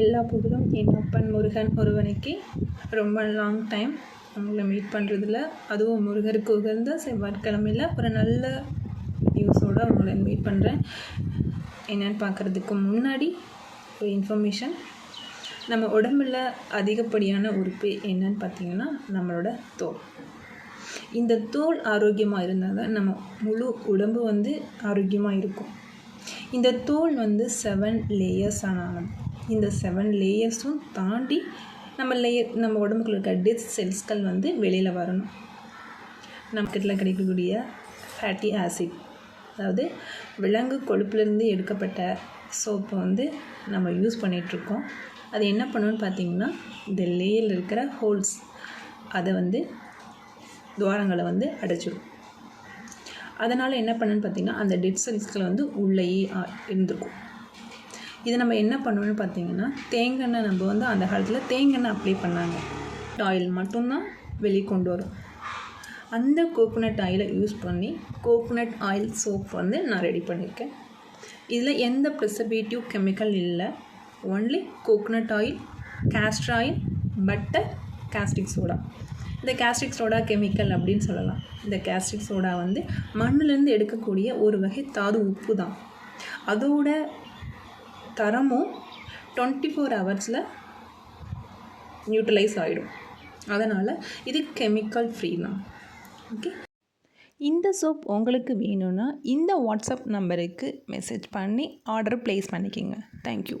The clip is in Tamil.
எல்லா புகழும் என் அப்பன் முருகன் ஒருவனைக்கு ரொம்ப லாங் டைம் அவங்கள மீட் பண்ணுறதில்ல அதுவும் முருகருக்கு உகந்த செவ்வாய்க்கிழமையில் ஒரு நல்ல நியூஸோடு அவங்கள மீட் பண்ணுறேன் என்னென்னு பார்க்குறதுக்கு முன்னாடி ஒரு இன்ஃபர்மேஷன் நம்ம உடம்புல அதிகப்படியான உறுப்பு என்னன்னு பார்த்தீங்கன்னா நம்மளோட தோல். இந்த தோல் ஆரோக்கியமாக இருந்தால் தான் நம்ம முழு உடம்பு வந்து ஆரோக்கியமாக இருக்கும். இந்த தோல் வந்து செவன் லேயர்ஸ் ஆனது இந்த செவன் லேயர்ஸும் தாண்டி நம்ம லேயர் நம்ம உடம்புக்குள்ள இருக்க டெத் செல்ஸ்கள் வந்து வெளியில் வரணும். நமக்கிட்ட கிடைக்கக்கூடிய ஃபேட்டி ஆசிட் அதாவது விலங்கு கொழுப்புலேருந்து எடுக்கப்பட்ட சோப்பை வந்து நம்ம யூஸ் பண்ணிகிட்ருக்கோம் அது என்ன பண்ணணும்னு பார்த்தீங்கன்னா இந்த லேயரில் இருக்கிற ஹோல்ஸ் அதை வந்து துவாரங்களை வந்து அடைச்சிடும். அதனால் என்ன பண்ணுன்னு பார்த்தீங்கன்னா அந்த டெட் செல்ஸ்களை வந்து உள்ளேயே இருந்திருக்கும். இதை நம்ம என்ன பண்ணணும்னு பார்த்தீங்கன்னா தேங்காய் நம்ம வந்து அந்த காலத்தில் தேங்காய் அப்ளை பண்ணாங்க. ஆயில் மட்டும்தான் வெளியே கொண்டு வரும். அந்த கோகோனட் ஆயிலை யூஸ் பண்ணி கோகோனட் ஆயில் சோப் வந்து நான் ரெடி பண்ணியிருக்கேன் இதில் எந்த ப்ரிசர்வேட்டிவ் கெமிக்கல் இல்லை. Only coconut oil castor oil butter caustic soda இந்த கேஸ்ட்ரிக் சோடா கெமிக்கல் அப்படின்னு சொல்லலாம். இந்த கேஸ்ட்ரிக் சோடா வந்து மண்ணிலேருந்து எடுக்கக்கூடிய ஒரு வகை தாது உப்பு தான். அதோட தரமும் டுவெண்ட்டி ஃபோர் ஹவர்ஸில் நியூட்ரலைஸ் ஆகிடும் அதனால் இது கெமிக்கல் ஃப்ரீ தான். ஓகே இந்த சோப் உங்களுக்கு வேணும்னா இந்த வாட்ஸ்அப் நம்பருக்கு மெசேஜ் பண்ணி ஆர்டர் ப்ளேஸ் பண்ணிக்கோங்க. தேங்க்யூ